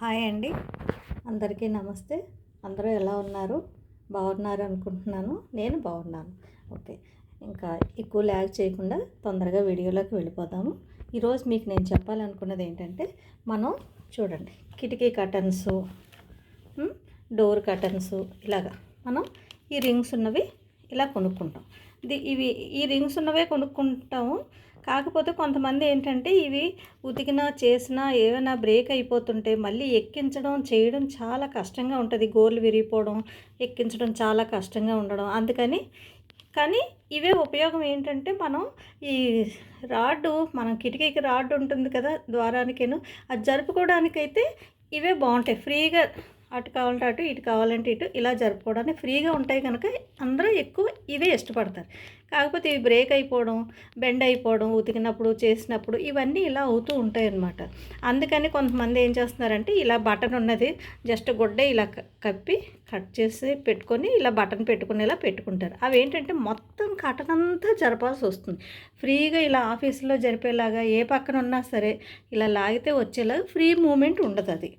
Hi అండి. అందరికీ నమస్తే. అందరూ ఎలా ఉన్నారు? బాగున్నారు అనుకుంటున్నాను. నేను బాగున్నాను. ఓకే. ఇంకా ఎక్కువ ల్యాగ్ చేయకుండా తొందరగా వీడియోలోకి వెళ్ళిపోదాము. ఈరోజు మీకు నేను చెప్పాలనుకున్నది ఏంటంటే మనం చూడండి కిటికీ కటన్స్ డోర్ కటన్స్ ఇలాగా మనం ఈ రింగ్స్ ఉన్నవి ఇలా కొనుక్కుంటాం. ఇది ఇవి ఈ రింగ్స్ ఉన్నవే కొనుక్కుంటాము. కాకపోతే కొంతమంది ఏంటంటే ఇవి ఉతికినా చేసినా ఏమైనా బ్రేక్ అయిపోతుంటే మళ్ళీ ఎక్కించడం చేయడం చాలా కష్టంగా ఉంటుంది. గోర్లు విరిగిపోవడం ఎక్కించడం చాలా కష్టంగా ఉండడం. అందుకని కానీ ఇవే ఉపయోగం ఏంటంటే మనం ఈ రాడ్డు మనం కిటికీకి రాడ్డు ఉంటుంది కదా ద్వారానికేను. అది జరుపుకోవడానికైతే ఇవే బాగుంటాయి. ఫ్రీగా అటు కావాలంటే అటు ఇటు కావాలంటే ఇటు ఇలా జరుపుకోవడానికి ఫ్రీగా ఉంటాయి కనుక అందరూ ఎక్కువ ఇవే ఇష్టపడతారు. కాకపోతే ఇవి బ్రేక్ అయిపోవడం బెండ్ అయిపోవడం ఉతికినప్పుడు చేసినప్పుడు ఇవన్నీ ఇలా అవుతూ ఉంటాయి అన్నమాట అందుకని కొంతమంది ఏం చేస్తున్నారంటే ఇలా బటన్ ఉన్నది జస్ట్ గుడ్డ ఇలా క- కప్పి కట్ చేసి పెట్టుకొని ఇలా బటన్ పెట్టుకునేలా పెట్టుకుంటారు. అవి ఏంటంటే మొత్తం కటన్ అంతా జరపాల్సి వస్తుంది. ఫ్రీగా ఇలా ఆఫీసులో జరిపేలాగా ఏ పక్కన ఉన్నా సరే ఇలా లాగితే వచ్చేలాగా ఫ్రీ మూమెంట్ ఉండదు అది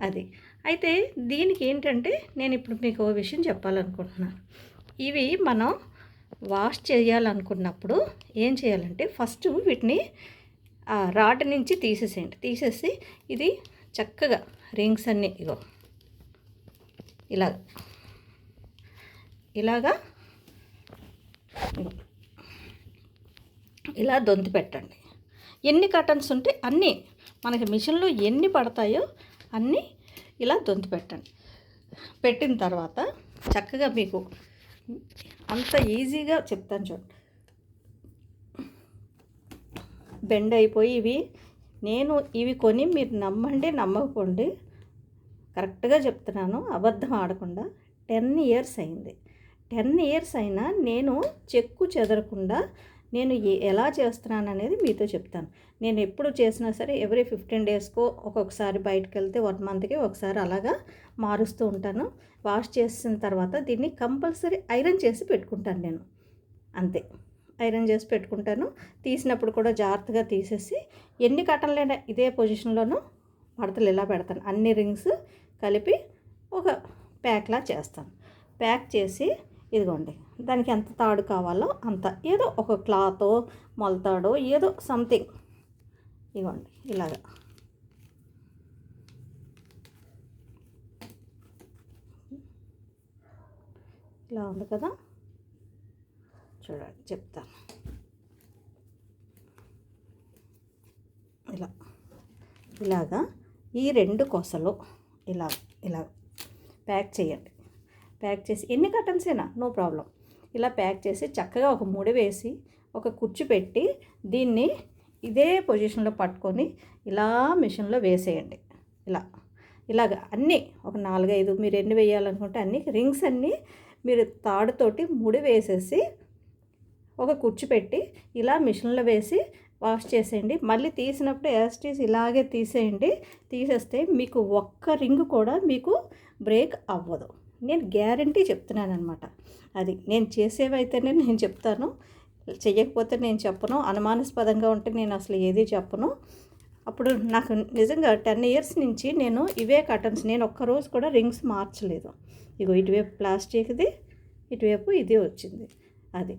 అది. అయితే దీనికి ఏంటంటే నేను ఇప్పుడు మీకు ఓ విషయం చెప్పాలనుకుంటున్నాను ఇవి మనం వాష్ చేయాలనుకున్నప్పుడు ఏం చేయాలంటే ఫస్ట్ వీటిని ఆ రాడ్ నుంచి తీసేసేయండి. తీసేసి ఇది చక్కగా రింగ్స్ అన్నీ ఇగో ఇలా ఇలాగా ఇలా దొంతి పెట్టండి. ఎన్ని కటన్స్ ఉంటే అన్నీ మనకి మిషన్లో ఎన్ని పడతాయో అన్నీ ఇలా దొంతి పెట్టండి. పెట్టిన తర్వాత చక్కగా మీకు అంత ఈజీగా చెప్తాను చూడండి బెండ్ అయిపోయి ఇవి నేను ఇవి కొని మీరు నమ్మండి నమ్మకపోండి కరెక్ట్గా చెప్తున్నాను అబద్ధం ఆడకుండా టెన్ ఇయర్స్ అయింది. టెన్ ఇయర్స్ అయినా నేను చెక్కు చెదరకుండా నేను ఏ- ఎలా చేస్తున్నాను అనేది మీతో చెప్తాను. నేను ఎప్పుడు చేసినా సరే ఎవ్రీ ఫిఫ్టీన్ డేస్కో ఒక్కొక్కసారి బయటకు వెళ్తే వన్ మంత్కి ఒకసారి అలాగా మారుస్తూ ఉంటాను. వాష్ చేసిన తర్వాత దీన్ని కంపల్సరీ ఐరన్ చేసి పెట్టుకుంటాను నేను. అంతే. ఐరన్ చేసి పెట్టుకుంటాను. తీసినప్పుడు కూడా జాగ్రత్తగా తీసేసి ఎన్ని కట్టలైనా ఇదే పొజిషన్లోనూ మడతలు ఇలా పెడతాను? అన్ని రింగ్స్ కలిపి ఒక ప్యాక్లా చేస్తాను. ప్యాక్ చేసి ఇదిగోండి దానికి ఎంత తాడు కావాలో అంత. ఏదో ఒక క్లాతో మొలతాడో ఏదో సంథింగ్. ఇదిగోండి ఇలాగ. ఇలా ఉంది కదా? చూడండి చెప్తాను. ఇలా ఇలాగా ఈ రెండు కొసలు ఇలా ఇలా ప్యాక్ చేయండి. ప్యాక్ చేసి ఎన్ని కటన్స్ అయినా నో ప్రాబ్లం. ఇలా ప్యాక్ చేసి చక్కగా ఒక ముడి వేసి ఒక కుర్చీ పెట్టి దీన్ని ఇదే పొజిషన్లో పట్టుకొని ఇలా మిషన్లో వేసేయండి. ఇలా. ఇలాగ అన్నీ ఒక నాలుగైదు మీరు ఎన్ని వేయాలనుకుంటే అన్ని రింగ్స్ అన్నీ మీరు తాడుతోటి ముడి వేసేసి ఒక కుర్చీ పెట్టి ఇలా మిషన్లో వేసి వాష్ చేసేయండి. మళ్ళీ తీసినప్పుడు యాస్టీస్ ఇలాగే తీసేయండి. తీసేస్తే మీకు ఒక్క రింగ్ కూడా మీకు బ్రేక్ అవ్వదు. నేను గ్యారంటీ చెప్తున్నాను అనమాట అది నేను చేసేవైతేనే నేను చెప్తాను చెయ్యకపోతే నేను చెప్పను అనుమానాస్పదంగా ఉంటే నేను అసలు ఏది చెప్పను. అప్పుడు నాకు నిజంగా టెన్ ఇయర్స్ నుంచి నేను ఇవే కటన్స్ నేను ఒక్కరోజు కూడా రింగ్స్ మార్చలేదు. ఇగో ఇటువైపు ప్లాస్టిక్ది ఇటువైపు ఇది వచ్చింది. అది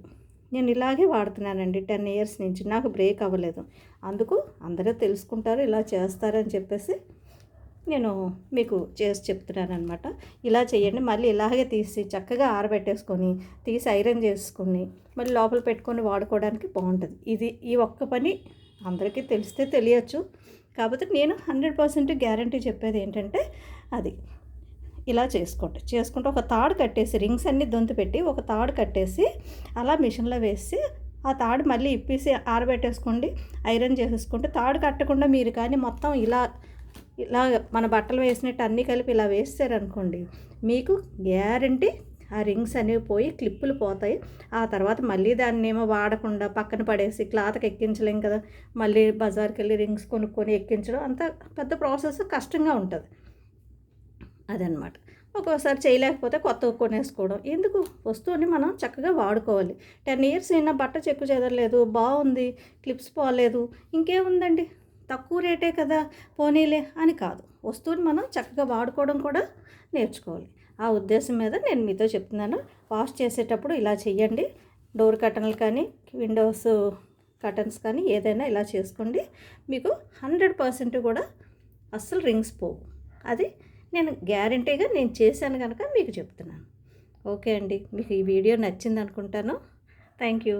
నేను ఇలాగే వాడుతున్నానండి టెన్ ఇయర్స్ నుంచి నాకు బ్రేక్ అవ్వలేదు. అందుకు అందరూ తెలుసుకుంటారు ఇలా చేస్తారని చెప్పేసి నేను మీకు చేసి చెప్తున్నాను అనమాట ఇలా చేయండి మళ్ళీ ఇలాగే తీసి చక్కగా ఆరబెట్టేసుకొని తీసి ఐరన్ చేసుకొని మళ్ళీ లోపల పెట్టుకొని వాడుకోవడానికి బాగుంటుంది. ఇది ఈ ఒక్క పని అందరికీ తెలిస్తే తెలియచ్చు. కాకపోతే నేను హండ్రెడ్ పర్సెంట్ గ్యారంటీ చెప్పేది ఏంటంటే అది. ఇలా చేసుకోండి. చేసుకుంటే ఒక తాడు కట్టేసి రింగ్స్ అన్ని దొంతు పెట్టి ఒక తాడు కట్టేసి అలా మిషన్లో వేసి ఆ తాడు మళ్ళీ ఇప్పేసి ఆరబెట్టేసుకోండి ఐరన్ చేసేసుకుంటే తాడు కట్టకుండా మీరు కానీ మొత్తం ఇలా ఇలా మన బట్టలు వేసినట్టు అన్నీ కలిపి ఇలా వేసారనుకోండి మీకు గ్యారంటీ ఆ రింగ్స్ అనేవి పోయి క్లిప్పులు పోతాయి. ఆ తర్వాత మళ్ళీ దాన్ని ఏమో వాడకుండా పక్కన పడేసి క్లాత్కి ఎక్కించలేం కదా మళ్ళీ బజార్కి వెళ్ళి రింగ్స్ కొనుక్కొని ఎక్కించడం అంత పెద్ద ప్రాసెస్ కష్టంగా ఉంటుంది. అదనమాట. ఒక్కోసారి చేయలేకపోతే కొత్తగా కొనేసుకోవడం. ఎందుకు? వస్తువుని మనం చక్కగా వాడుకోవాలి. టెన్ ఇయర్స్ అయినా బట్ట చెక్కు చెదరలేదు బాగుంది క్లిప్స్ పోలేదు ఇంకేముందండి? తక్కువ రేటే కదా పోనీలే అని కాదు. వస్తువుని మనం చక్కగా వాడుకోవడం కూడా నేర్చుకోవాలి. ఆ ఉద్దేశం మీద నేను మీతో చెప్తున్నాను. వాష్ చేసేటప్పుడు ఇలా చెయ్యండి. డోర్ కటన్లు కానీ విండోస్ కటన్స్ కానీ ఏదైనా ఇలా చేసుకోండి. మీకు హండ్రెడ్ పర్సెంట్ కూడా అస్సలు రింగ్స్ పోవు. అది నేను గ్యారంటీగా నేను చేశాను కనుక మీకు చెప్తున్నాను. ఓకే అండి. మీకు ఈ వీడియో నచ్చింది అనుకుంటాను. Thank you.